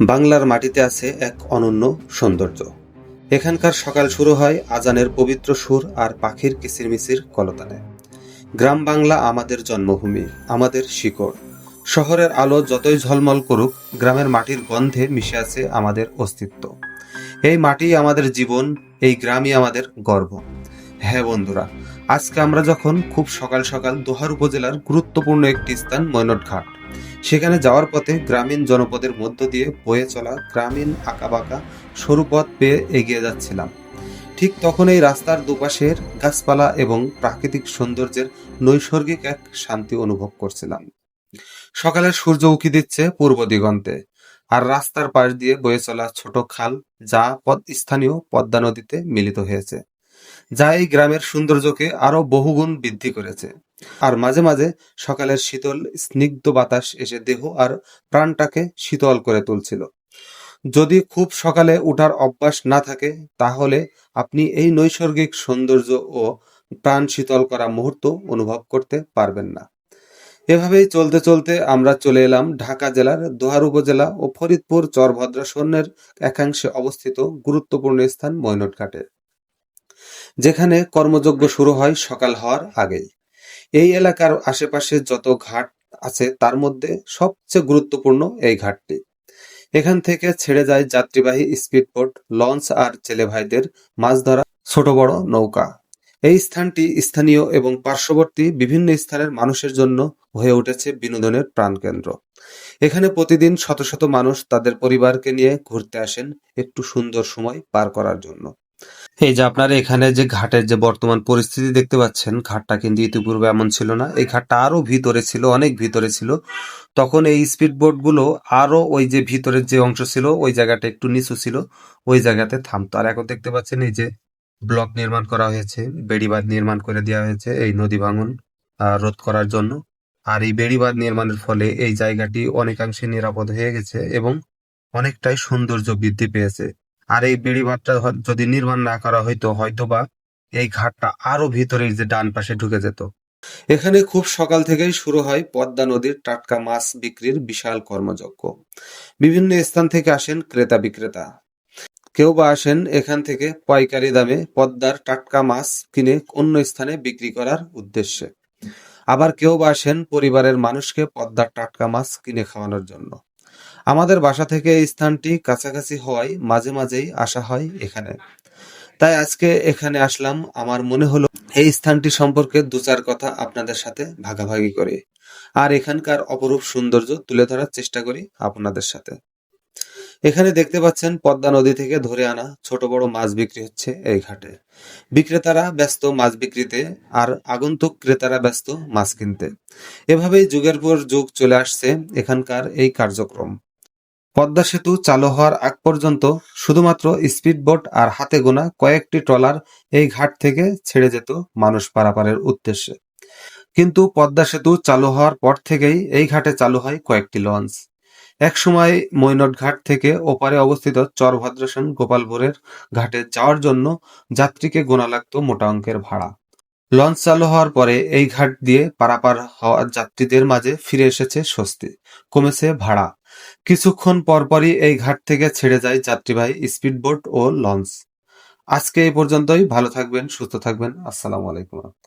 বাংলার মাটিতে আছে এক অনন্য সৌন্দর্য। এখানকার সকাল শুরু হয় আজানের পবিত্র সুর আর পাখির কিচিরমিচির কলতানে। গ্রাম বাংলা আমাদের জন্মভূমি, আমাদের শিকড়। শহরের আলো যতই ঝলমল করুক, গ্রামের মাটির গন্ধে মিশে আছে আমাদের অস্তিত্ব। এই মাটি আমাদের জীবন, এই গ্রামই আমাদের গর্ব। হ্যাঁ বন্ধুরা, আজকে আমরা যখন খুব সকাল সকাল দোহার উপজেলার গুরুত্বপূর্ণ একটি স্থান মৈনট ঘাট সেখানে যাওয়ার পথে গ্রামীণ জনপদের মধ্য দিয়ে বয়ে চলা গ্রামীণ আঁকাবাঁকা সরু পথ পেয়ে এগিয়ে যাচ্ছিলাম। ঠিক তখন এই রাস্তার দুপাশের গাছপালা এবং প্রাকৃতিক সৌন্দর্যের নৈসর্গিক এক শান্তি অনুভব করছিলাম। সকালের সূর্য উকি দিচ্ছে পূর্ব দিগন্তে, আর রাস্তার পাশ দিয়ে বয়ে চলা ছোট খাল যা পদ স্থানীয় পদ্মা নদীতে মিলিত হয়েছে, যা এই গ্রামের সৌন্দর্যকে আরও বহুগুণ বৃদ্ধি করেছে। আর মাঝে মাঝে সকালের শীতল, স্নিগ্ধ বাতাস এসে দেহ আর প্রাণটাকে শীতল করে তুলছিল। যদি খুব সকালে উঠার অভ্যাস না থাকে, তাহলে আপনি এই নৈসর্গিক সৌন্দর্য ও প্রাণ শীতল করা মুহূর্ত অনুভব করতে পারবেন না। এভাবেই চলতে চলতে আমরা চলে এলাম ঢাকা জেলার দোহার উপজেলা ও ফরিদপুর চরভদ্রাসন্যের একাংশে অবস্থিত গুরুত্বপূর্ণ স্থান মৈনটঘাটে, যেখানে কর্মযজ্ঞ শুরু হয় সকাল হওয়ার আগেই। এই এলাকার আশেপাশে যত ঘাট আছে, তার মধ্যে সবচেয়ে গুরুত্বপূর্ণ এই ঘাটটি। এখান থেকে ছেড়ে যায় যাত্রীবাহী স্পিডবোট, লঞ্চ আর ছেলে ভাইদের মাছ ধরা ছোট বড় নৌকা। এই স্থানটি স্থানীয় এবং পার্শ্ববর্তী বিভিন্ন স্থানের মানুষের জন্য হয়ে উঠেছে বিনোদনের প্রাণকেন্দ্র। এখানে প্রতিদিন শত শত মানুষ তাদের পরিবারকে নিয়ে ঘুরতে আসেন একটু সুন্দর সময় পার করার জন্য। এই যে আপনারা এখানে যে ঘাটের যে বর্তমান পরিস্থিতি দেখতে পাচ্ছেন, ঘাটটা কিন্তু ইতিপূর্বে এমন ছিল না। এই ঘাটটা আরও ভিতরে ছিল, অনেক ভিতরে ছিল। তখন এই স্পিড বোটগুলো আরও ওই যে ভিতরের যে অংশ ছিল, ওই জায়গাটা একটু নিচু ছিল, ওই জায়গাতে থামতো। আর এখন দেখতে পাচ্ছেন এই যে ব্লক নির্মাণ করা হয়েছে বেড়িবাঁধ নির্মাণ করে দেওয়া হয়েছে এই নদী ভাঙন রোধ করার জন্য। আর এই বেড়িবাঁধ নির্মাণের ফলে এই জায়গাটি অনেকাংশে নিরাপদ হয়ে গেছে এবং অনেকটাই সৌন্দর্য বৃদ্ধি পেয়েছে। আর এই হ- যদি নির্মাণ না করা হইতো, হয়তোবা এই ঘাটটা আরও ভিতরে যে ডান পাশে ঢুকে যেত। এখানে খুব সকাল থেকেই শুরু হয় পদ্মা নদীর টাটকা মাছ বিক্রির বিশাল কর্মযজ্ঞ। বিভিন্ন স্থান থেকে আসেন ক্রেতা বিক্রেতা। কেউ বা আসেন এখান থেকে পাইকারি দামে পদ্মার টাটকা মাছ কিনে অন্য স্থানে বিক্রি করার উদ্দেশ্যে। আবার কেউ বা আসেন পরিবারের মানুষকে পদ্মার টাটকা মাছ কিনে খাওয়ানোর জন্য। আমাদের বাসা থেকে স্থানটি কাছাকাছি হওয়ায় মাঝে মাঝেই আসা হয় এখানে। তাই আজকে এখানে আসলাম। আমার মনে হলো এই স্থানটি সম্পর্কে দু চার কথা আপনাদের সাথে ভাগাভাগি করি। আর এখানকার অপরূপ সৌন্দর্য তুলে ধরার চেষ্টা করি আপনাদের সাথে। এখানে দেখতে পাচ্ছেন পদ্মা নদী থেকে ধরে আনা ছোট বড় মাছ বিক্রি হচ্ছে এই ঘাটে। বিক্রেতারা ব্যস্ত মাছ বিক্রিতে আর আগন্তুক ক্রেতারা ব্যস্ত মাছ কিনতে। এভাবেই যুগের পর যুগ চলে আসছে এখানকার এই কার্যক্রম। পদ্মা সেতু চালু হওয়ার আগ পর্যন্ত শুধুমাত্র স্পিডবোট আর হাতে গোনা কয়েকটি ট্রলার এই ঘাট থেকে ছেড়ে যেত মানুষ পারাপারের উদ্দেশ্যে। কিন্তু পদ্মা সেতু চালু হওয়ার পর থেকেই এই ঘাটে চালু হয় কয়েকটি লঞ্চ। একসময় মৈনট ঘাট থেকে ওপারে অবস্থিত চরভদ্রাসন গোপালপুরের ঘাটে যাওয়ার জন্য যাত্রীকে গোনা লাগতো মোটা অঙ্কের ভাড়া। লঞ্চ চালু হওয়ার পরে এই ঘাট দিয়ে পারাপার হওয়া যাত্রীদের মাঝে ফিরে এসেছে স্বস্তি, কমেছে ভাড়া। কিছুক্ষণ পরপরই এই ঘাট থেকে ছেড়ে যায় যাত্রীবাহী স্পিড স্পিডবোট ও লঞ্চ। আজকে এই পর্যন্তই। ভালো থাকবেন, সুস্থ থাকবেন। আসসালামু আলাইকুম।